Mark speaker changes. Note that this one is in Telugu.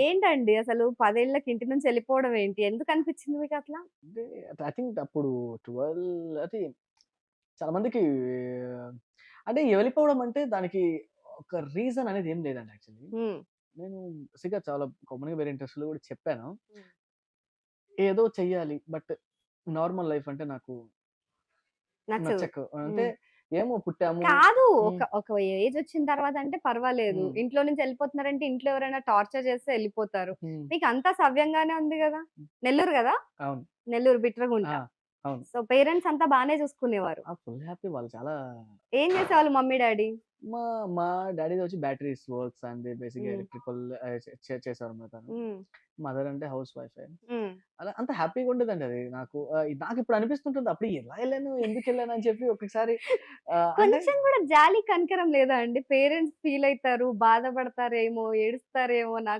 Speaker 1: ఏంటండి అసలు పదేళ్ళకి ఇంటి నుంచి వెళ్ళిపోవడం ఏంటి? ఎందుకు అనిపించింది మీకు అట్లా?
Speaker 2: అంటే ఐ థింక్ అప్పుడు ట్వెల్వ్ అది చాలా మందికి అంటే వెళ్ళిపోవడం అంటే దానికి ఒక రీజన్ అనేది ఏం లేదండి యాక్చువల్లీ.
Speaker 1: ఉమ్,
Speaker 2: నేను బేసిక్గా చాలా కామన్గా వేరే ఇంట్రెస్ట్లో కూడా చెప్పాను. ఏదో చెయ్యాలి బట్ నార్మల్ లైఫ్ అంటే నాకు
Speaker 1: నచ్చదు.
Speaker 2: నచ్చకు అంటే ఏమో పుట్టాము.
Speaker 1: కాదు. ఒక ఒక ఏజ్ వచ్చిన తర్వాత అంటే పర్వాలేదు. ఇంట్లో నుంచి వెళ్ళిపోతున్నారంటే ఇంట్లో ఎవరైనా టార్చర్ చేస్తే వెళ్ళిపోతారు. మీకు అంతా సవ్యంగానే ఉంది కదా? నెల్లూరు కదా?
Speaker 2: అవును.
Speaker 1: నెల్లూరు బిట్రగుంట.
Speaker 2: అవును.
Speaker 1: సో పేరెంట్స్ అంతా బానే చూసుకునేవారు.
Speaker 2: ఫుల్ హ్యాపీ వాళ్ళు చాలా
Speaker 1: ఏం చేసేవాళ్ళు మమ్మీ డాడీ?
Speaker 2: మా మా డాడీ వచ్చి batteries works and basic. Electrical చేసేవారు మదర్ అంటే హౌస్ వైఫ్. అలా అంత హ్యాపీగా ఉండేదండి అది నాకు. నాకు ఇప్పుడు అనిపిస్తుంటుంది. అప్పుడు ఎలా వెళ్ళాను? ఎందుకు వెళ్ళాను? అని చెప్పి ఒకసారి
Speaker 1: కొంచెం కూడా జాలి కనికరం లేదా అండి? పేరెంట్స్ ఫీల్ అవుతారు బాధపడతారేమో ఏడుస్తారేమో నాకు